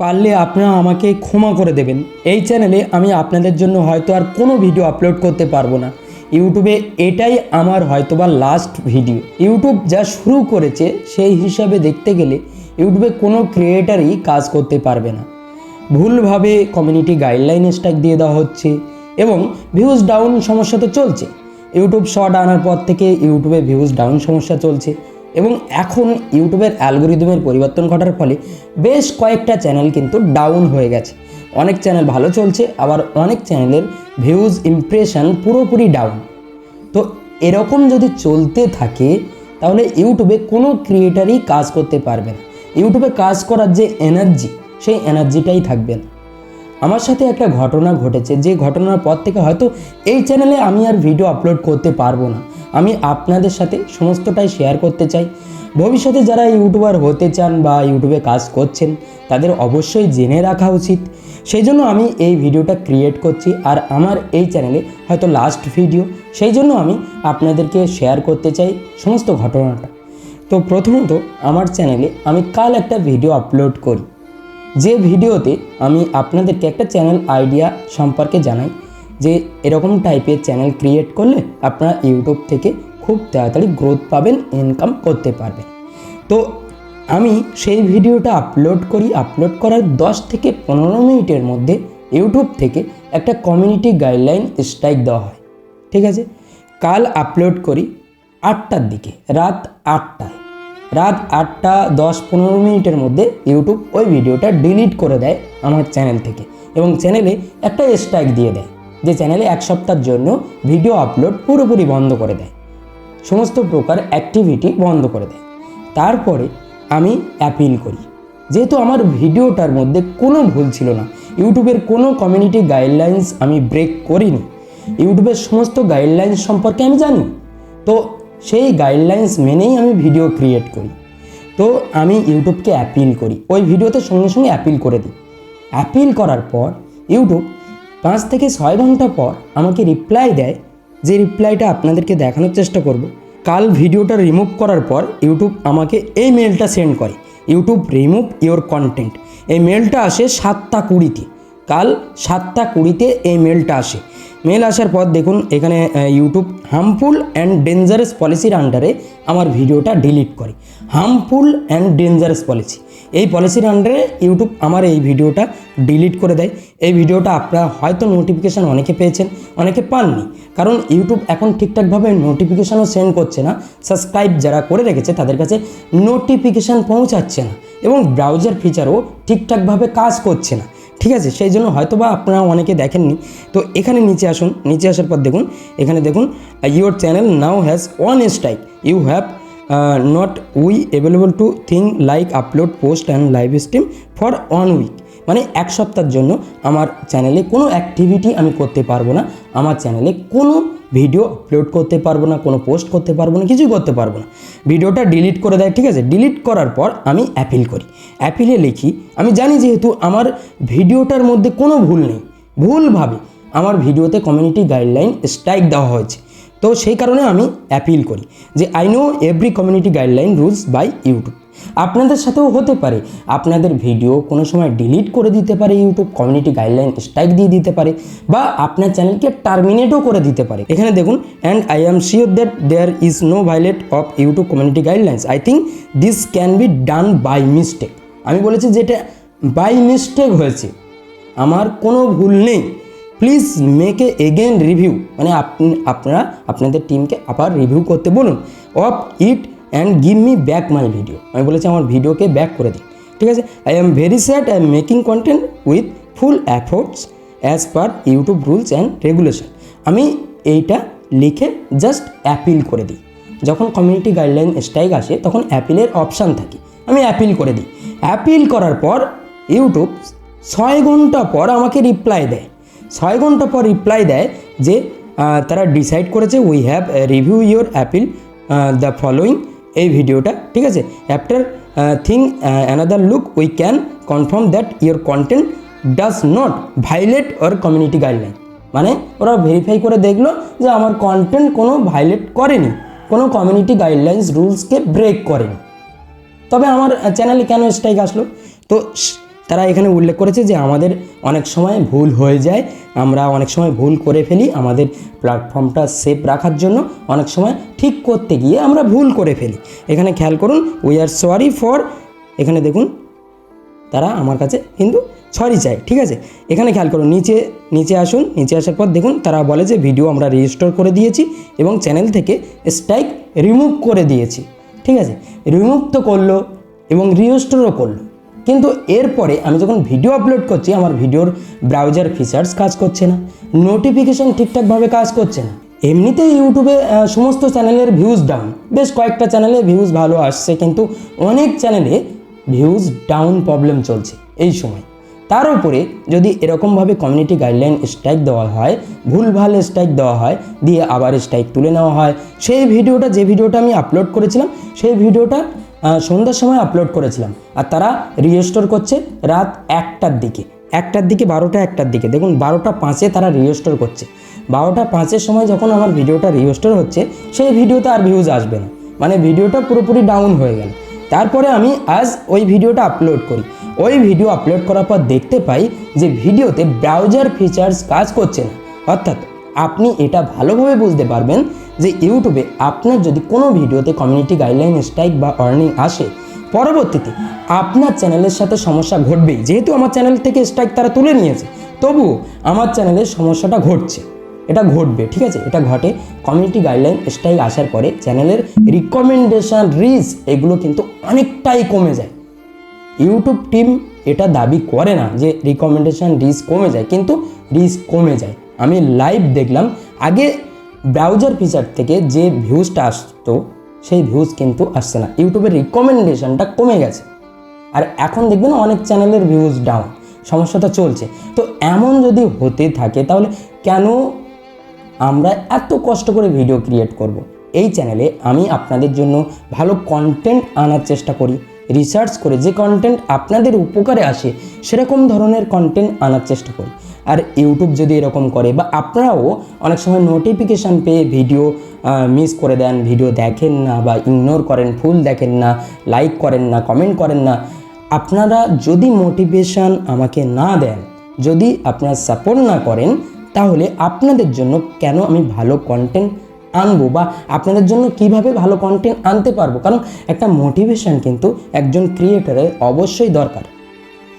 পারলে আপনারা আমাকে ক্ষমা করে দেবেন। এই চ্যানেলে আমি আপনাদের জন্য হয়তো আর কোনো ভিডিও আপলোড করতে পারব না। ইউটিউবে এটাই আমার হয়তোবা লাস্ট ভিডিও ইউটিউব যা শুরু করেছে, সেই হিসাবে দেখতে গেলে ইউটিউবে কোনো ক্রিয়েটারই কাজ করতে পারবে না। ভুলভাবে কমিউনিটি গাইডলাইন স্ট্যাক দিয়ে দেওয়া হচ্ছে এবং ভিউজ ডাউন সমস্যা তো চলছে। ইউটিউব শর্ট আনার পর থেকে ইউটিউবে ভিউজ ডাউন সমস্যা চলছে। এবং এখন ইউটিউবের অ্যালগোরিদমের পরিবর্তন ঘটার ফলে বেশ কয়েকটা চ্যানেল কিন্তু ডাউন হয়ে গেছে। অনেক চ্যানেল ভালো চলছে, আবার অনেক চ্যানেলের ভিউজ ইমপ্রেশন পুরোপুরি ডাউন তো এরকম যদি চলতে থাকে, তাহলে ইউটিউবে কোনো ক্রিয়েটারই কাজ করতে পারবে না। ইউটিউবে কাজ করার যে এনার্জি সেই এনার্জিটাই থাকবে না। আমার সাথে একটা ঘটনা ঘটেছে, যে ঘটনার পর থেকে হয়তো এই চ্যানেলে আমি আর ভিডিও আপলোড করতে পারব না। আমি আপনাদের সাথে সমস্তটাই শেয়ার করতে চাই। ভবিষ্যতে যারা ইউটিউবার হতে চান বা ইউটিউবে কাজ করছেন, তাদের অবশ্যই জেনে রাখা উচিত। সেই জন্য আমি এই ভিডিওটা ক্রিয়েট করছি আর আমার এই চ্যানেলে হয়তো লাস্ট ভিডিও সেই জন্য আমি আপনাদেরকে শেয়ার করতে চাই সমস্ত ঘটনাটা। তো প্রথমত আমার চ্যানেলে আমি কাল একটা ভিডিও আপলোড করি। যে ভিডিওতে আমি আপনাদেরকে একটা চ্যানেল আইডিয়া সম্পর্কে জানাই। যে এরকম টাইপের চ্যানেল ক্রিয়েট করলে আপনারা ইউটিউব থেকে খুব তাড়াতাড়ি গ্রোথ পাবেন ইনকাম করতে পারবেন। তো আমি সেই ভিডিওটা আপলোড করি আপলোড করার দশ থেকে পনেরো মিনিটের মধ্যে ইউটিউব থেকে একটা কমিউনিটি গাইডলাইন স্ট্রাইক দেওয়া হয়। ঠিক আছে? কাল আপলোড করি আটটার দিকে, রাত আটটায়। রাত আটটা দশ পনেরো মিনিটের মধ্যে ইউটিউব ওই ভিডিওটা ডিলিট করে দেয় আমার চ্যানেল থেকে এবং চ্যানেলে একটা স্ট্রাইক দিয়ে দেয়। যে চ্যানেলে এক সপ্তাহের জন্য ভিডিও আপলোড পুরোপুরি বন্ধ করে দেয়। সমস্ত প্রকার অ্যাক্টিভিটি বন্ধ করে দেয়। তারপরে আমি অ্যাপিল করি। যেহেতু আমার ভিডিওটার মধ্যে কোনো ভুল ছিল না, ইউটিউবের কোনো কমিউনিটি গাইডলাইন্স আমি ব্রেক করিনি। ইউটিউবের সমস্ত গাইডলাইন্স সম্পর্কে আমি জানি। তো সেই গাইডলাইন্স মেনেই আমি ভিডিও ক্রিয়েট করি। তো আমি ইউটিউবকে অ্যাপিল করি। ওই ভিডিওতে সঙ্গে সঙ্গে অ্যাপিল করে দিই। অ্যাপিল করার পর ইউটিউব পাঁচ থেকে ছয় ঘণ্টা পর আমাকে রিপ্লাই দেয়, যে রিপ্লাইটা আপনাদেরকে দেখানোর চেষ্টা করব। কাল ভিডিওটা রিমুভ করার পর ইউটিউব আমাকে এই মেলটা সেন্ড করে। ইউটিউব রিমুভ ইওর কন্টেন্ট এই মেলটা আসে সাতটা কুড়িতে। কাল সাতটা কুড়িতে এই মেলটা আসে। মেল আসার পর দেখুন, এখানে ইউটিউব হার্মফুল অ্যান্ড ডেঞ্জারাস পলিসির আন্ডারে আমার ভিডিওটা ডিলিট করে। হার্মফুল অ্যান্ড ডেঞ্জারাস পলিসি এই পলিসির আন্ডারে ইউটিউব আমার এই ভিডিওটা ডিলিট করে দেয়। এই ভিডিওটা আপনারা হয়তো নোটিফিকেশান অনেকে পেয়েছেন, অনেকে পাননি। কারণ ইউটিউব এখন ঠিকঠাকভাবে নোটিফিকেশানও সেন্ড করছে না। সাবস্ক্রাইব যারা করে রেখেছে, তাদের কাছে নোটিফিকেশান পৌঁছাচ্ছে না। এবং ব্রাউজার ফিচারও ঠিকঠাকভাবে কাজ করছে না। ঠিক আছে? সেই জন্য হয়তো বা আপনারা অনেকে দেখেননি। তো এখানে নিচে আসুন। নিচে আসার পর দেখুন, এখানে দেখুন your channel now has one strike you have not we available to thing like upload post and live stream for one week মানে এক সপ্তাহের জন্য আমার চ্যানেলে কোনো অ্যাক্টিভিটি আমি করতে পারব না। আমার চ্যানেলে কোনো ভিডিও আপলোড করতে পারব না, কোনো পোস্ট করতে পারব না, কিছুই করতে পারব না। ভিডিওটা ডিলিট করে দেয়, ঠিক আছে? ডিলিট করার পর আমি অ্যাপিল করি। অ্যাপিলে লিখি, আমি জানি যেহেতু আমার ভিডিওটার মধ্যে কোনো ভুল নেই। ভুলভাবে আমার ভিডিওতে কমিউনিটি গাইডলাইন স্ট্রাইক দেওয়া হয়েছে। তো সেই কারণে আমি অ্যাপিল করি যে I know every community guideline rules by YouTube আপনাদের সাথেও হতে পারে। আপনাদের ভিডিও কোনো সময় ডিলিট করে দিতে পারে ইউটিউব কমিউনিটি গাইডলাইন স্ট্রাইক দিয়ে দিতে পারে বা আপনার চ্যানেলকে টার্মিনেটও করে দিতে পারে। এখানে দেখুন and I am sure that there is no violate of YouTube community guidelines. I think this can be done by mistake আমি বলেছি যেটা বাই মিস্টেক হয়েছে। আমার কোনো ভুল নেই। Please make a again review মানে আপনি, আপনারা, আপনাদের টিমকে আবার রিভিউ করতে বলুন। Of it and give me back my video আমি বলেছি আমার ভিডিওকে ব্যাক করে দিন। ঠিক আছে? I am very sad I am making content with full efforts as per YouTube rules and regulation আমি এইটা লিখে জাস্ট অ্যাপিল করে দিই। যখন কমিউনিটি গাইডলাইন স্ট্রাইক আসে, তখন অ্যাপিলের অপশান থাকে। আমি অ্যাপিল করে দিই। অ্যাপিল করার পর ইউটিউব ছয় ঘণ্টা পর আমাকে রিপ্লাই দেয়। ছয় ঘণ্টা পর রিপ্লাই দেয় যে তারা ডিসাইড করেছে we have review your appeal the following এই ভিডিওটা, ঠিক আছে? After thing another look we can confirm that your content does not violate or community guideline মানে ওরা ভেরিফাই করে দেখল যে আমার কন্টেন্ট কোনো ভাইলেট করেনি, কোনো কমিউনিটি গাইডলাইন্স রুলসকে ব্রেক করেনি। তবে আমার চ্যানেলে কেন স্ট্রাইক আসলো? তো তারা এখানে উল্লেখ করেছে যে আমাদের অনেক সময় ভুল হয়ে যায়, আমরা অনেক সময় ভুল করে ফেলি, আমাদের প্ল্যাটফর্মটা সেফ রাখার জন্য অনেক সময় ঠিক করতে গিয়ে আমরা ভুল করে ফেলি। এখানে খেয়াল করুন উই আর সরি ফর এখানে দেখুন, তারা আমার কাছে কিন্তু সরি চাই ঠিক আছে? এখানে খেয়াল করুন, নিচে নিচে আসুন, নিচে আসার পর দেখুন, তারা বলে যে ভিডিও আমরা রেজিস্টোর করে দিয়েছি এবং চ্যানেল থেকে স্ট্রাইক রিমুভ করে দিয়েছি, ঠিক আছে? রিমুভ তো করল এবং রিস্টোরও করল। কিন্তু এরপরে আমি যখন ভিডিও আপলোড করছি, আমার ভিডিওর ব্রাউজার ফিচার্স কাজ করছে না নোটিফিকেশন ঠিকঠাকভাবে কাজ করছে না। এমনিতেই ইউটিউবে সমস্ত চ্যানেলের ভিউজ ডাউন বেশ কয়েকটা চ্যানেলে ভিউজ ভালো আসছে, কিন্তু অনেক চ্যানেলে ভিউজ ডাউন প্রবলেম চলছে এই সময়। তার উপরে যদি এরকমভাবে কমিউনিটি গাইডলাইন স্ট্রাইক দেওয়া হয়, ভুলভাল স্ট্রাইক দেওয়া হয়, দিয়ে আবার স্ট্রাইক তুলে নেওয়া হয়, সেই ভিডিওটা যে ভিডিওটা আমি আপলোড করেছিলাম, সেই ভিডিওটা সন্ধ্যার সময় আপলোড করেছিলাম। আর তারা রিস্টোর করছে রাত একটার দিকে। একটার দিকে, বারোটা একটার দিকে। দেখুন, বারোটা পাঁচে তারা রিস্টোর করছে। বারোটা পাঁচের সময় যখন আমার ভিডিওটা রিস্টোর হচ্ছে, সেই ভিডিওতে আর ভিউজ আসবে না। মানে ভিডিওটা পুরোপুরি ডাউন হয়ে গেল। তারপরে আমি আজ ওই ভিডিওটা আপলোড করি। ওই ভিডিও আপলোড করার পর দেখতে পাই যে ভিডিওতে ব্রাউজার ফিচার্স কাজ করছে না। অর্থাৎ আপনি এটা ভালোভাবে বুঝতে পারবেন যে ইউটিউবে আপনার যদি কোনো ভিডিওতে কমিউনিটি গাইডলাইন স্ট্রাইক বা আর্নিং আসে, পরবর্তীতে আপনার চ্যানেলের সাথে সমস্যা ঘটবেই। যেহেতু আমার চ্যানেল থেকে স্ট্রাইক তারা তুলে নিয়েছে, তবুও আমার চ্যানেলের সমস্যাটা ঘটছে। এটা ঘটবে, ঠিক আছে? এটা ঘটে। কমিউনিটি গাইডলাইন স্ট্রাইক আসার পরে চ্যানেলের রিকমেন্ডেশন রিচ এগুলো কিন্তু অনেকটাই কমে যায়। ইউটিউব টিম এটা দাবি করে না যে রিকমেন্ডেশন রিচ কমে যায়, কিন্তু রিচ কমে যায়। আমি লাইভ দেখলাম, আগে ব্রাউজার ফিচার থেকে যে ভিউজটা আসতো, সেই ভিউজ কিন্তু আসছে না। ইউটিউবের রিকমেন্ডেশনটা কমে গেছে। আর এখন দেখবেন অনেক চ্যানেলের ভিউজ ডাউন সমস্যাটা চলছে। তো এমন যদি হতে থাকে, তাহলে কেন আমরা এত কষ্ট করে ভিডিও ক্রিয়েট করব। এই চ্যানেলে আমি আপনাদের জন্য ভালো কন্টেন্ট আনার চেষ্টা করি। রিসার্চ করে যে কন্টেন্ট আপনাদের উপকারে আসে, সেরকম ধরনের কন্টেন্ট আনার চেষ্টা করি। আর ইউটিউব যদি এরকম করে বা আপনারাও অনেক সময় নোটিফিকেশান পেয়ে ভিডিও মিস করে দেন ভিডিও দেখেন না বা ইগনোর করেন ফুল দেখেন না লাইক করেন না কমেন্ট করেন না, আপনারা যদি মোটিভেশান আমাকে না দেন, যদি আপনারা সাপোর্ট না করেন, তাহলে আপনাদের জন্য কেন আমি ভালো কন্টেন্ট আনব বা আপনাদের জন্য কীভাবে ভালো কন্টেন্ট আনতে পারব? কারণ একটা মোটিভেশন কিন্তু একজন ক্রিয়েটারের অবশ্যই দরকার।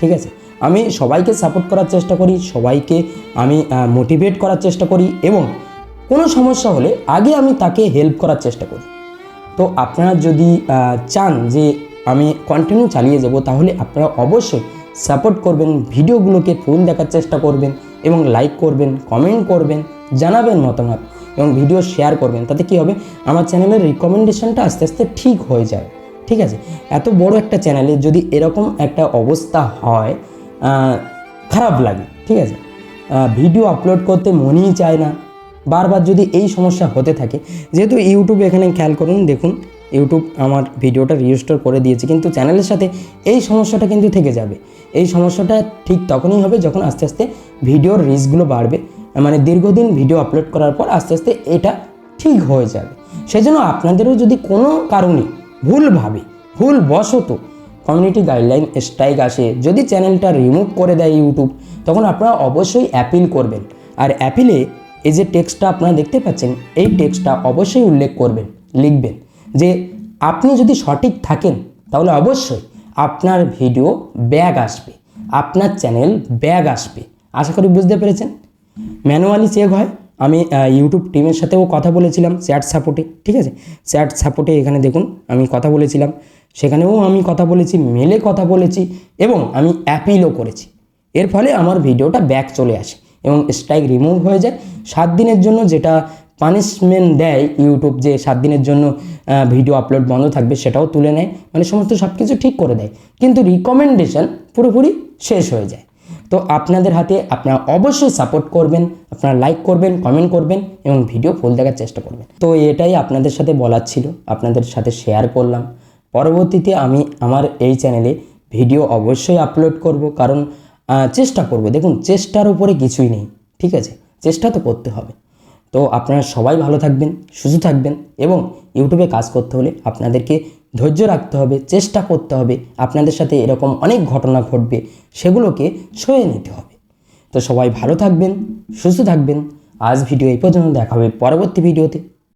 ঠিক আছে? আমি সবাইকে সাপোর্ট করার চেষ্টা করি, সবাইকে আমি মোটিভেট করার চেষ্টা করি এবং কোনো সমস্যা হলে আগে আমি তাকে হেল্প করার চেষ্টা করি। তো আপনারা যদি চান যে আমি কন্টিনিউ চালিয়ে যাব, তাহলে আপনারা অবশ্যই সাপোর্ট করবেন ভিডিওগুলোকে ফুল দেখার চেষ্টা করবেন এবং লাইক করবেন কমেন্ট করবেন, জানাবেন মতামত। এবং ভিডিও শেয়ার করবেন, তাতে কি হবে? আমার চ্যানেলের রিকমেন্ডেশনটা আস্তে আস্তে ঠিক হয়ে যাবে ঠিক আছে? এত বড় একটা চ্যানেলে যদি এরকম একটা অবস্থা হয় খারাপ লাগে, ঠিক আছে? ভিডিও আপলোড করতে মনেই চায় না। বারবার যদি এই সমস্যা হতে থাকে, যেহেতু ইউটিউব এখানে খেয়াল করুন, দেখুন ইউটিউব আমার ভিডিওটা রেজিস্টোর করে দিয়েছে, কিন্তু চ্যানেলের সাথে এই সমস্যাটা কিন্তু থেকে যাবে। এই সমস্যাটা ঠিক তখনই হবে যখন আস্তে আস্তে ভিডিওর রিচগুলো বাড়বে। মানে দীর্ঘদিন ভিডিও আপলোড করার পর আস্তে আস্তে এটা ঠিক হয়ে যাবে। সেজন্য আপনাদেরও যদি কোনো কারণে ভুলভাবে ভুল বশত কমিউনিটি গাইডলাইন স্ট্রাইক আসে, যদি চ্যানেলটা রিমুভ করে দেয় ইউটিউব তখন আপনারা অবশ্যই অ্যাপিল করবেন। আর অ্যাপিলে এই যে টেক্সটটা আপনারা দেখতে পাচ্ছেন, এই টেক্সটটা অবশ্যই উল্লেখ করবেন, লিখবেন যে আপনি যদি সঠিক থাকেন, তাহলে অবশ্যই আপনার ভিডিও ব্যাগ আসবে, আপনার চ্যানেল ব্যাগ আসবে। আশা করি বুঝতে পেরেছেন? ম্যানুয়ালি চেক হয়। আমি ইউটিউব টিমের সাথেও কথা বলেছিলাম চ্যাট সাপোর্টে ঠিক আছে? চ্যাট সাপোর্টে এখানে দেখুন, আমি কথা বলেছিলাম। সেখানেও আমি কথা বলেছি মেলে কথা বলেছি এবং আমি অ্যাপিলও করেছি। এর ফলে আমার ভিডিওটা ব্যাক চলে আসে এবং স্ট্রাইক রিমুভ হয়ে যায়। সাত দিনের জন্য যেটা পানিশমেন্ট দেয় ইউটিউব যে সাত দিনের জন্য ভিডিও আপলোড বন্ধ থাকবে সেটাও তুলে নেয়। মানে সমস্ত সব কিছু ঠিক করে দেয়। কিন্তু রিকমেন্ডেশন পুরোপুরি শেষ হয়ে যায়। তো আপনাদের হাতে আপনারা অবশ্যই সাপোর্ট করবেন, আপনারা লাইক করবেন কমেন্ট করবেন এবং ভিডিও ফুল দেখার চেষ্টা করবেন। তো এটাই আপনাদের সাথে বলার ছিল, আপনাদের সাথে শেয়ার করলাম। পরবর্তীতে আমি আমার এই চ্যানেলে ভিডিও অবশ্যই আপলোড করব, কারণ চেষ্টা করব। দেখুন, চেষ্টার উপরে কিছুই নেই, ঠিক আছে? চেষ্টা তো করতে হবে। তো আপনারা সবাই ভালো থাকবেন, সুস্থ থাকবেন এবং ইউটিউবে কাজ করতে হলে আপনাদেরকে ধৈর্য রাখতে হবে, চেষ্টা করতে হবে। আপনাদের সাথে এরকম অনেক ঘটনা ঘটবে, সেগুলোকে সয়ে নিতে হবে। তো সবাই ভালো থাকবেন, সুস্থ থাকবেন। আজ ভিডিও এই পর্যন্ত, দেখা হবে পরবর্তী ভিডিওতে।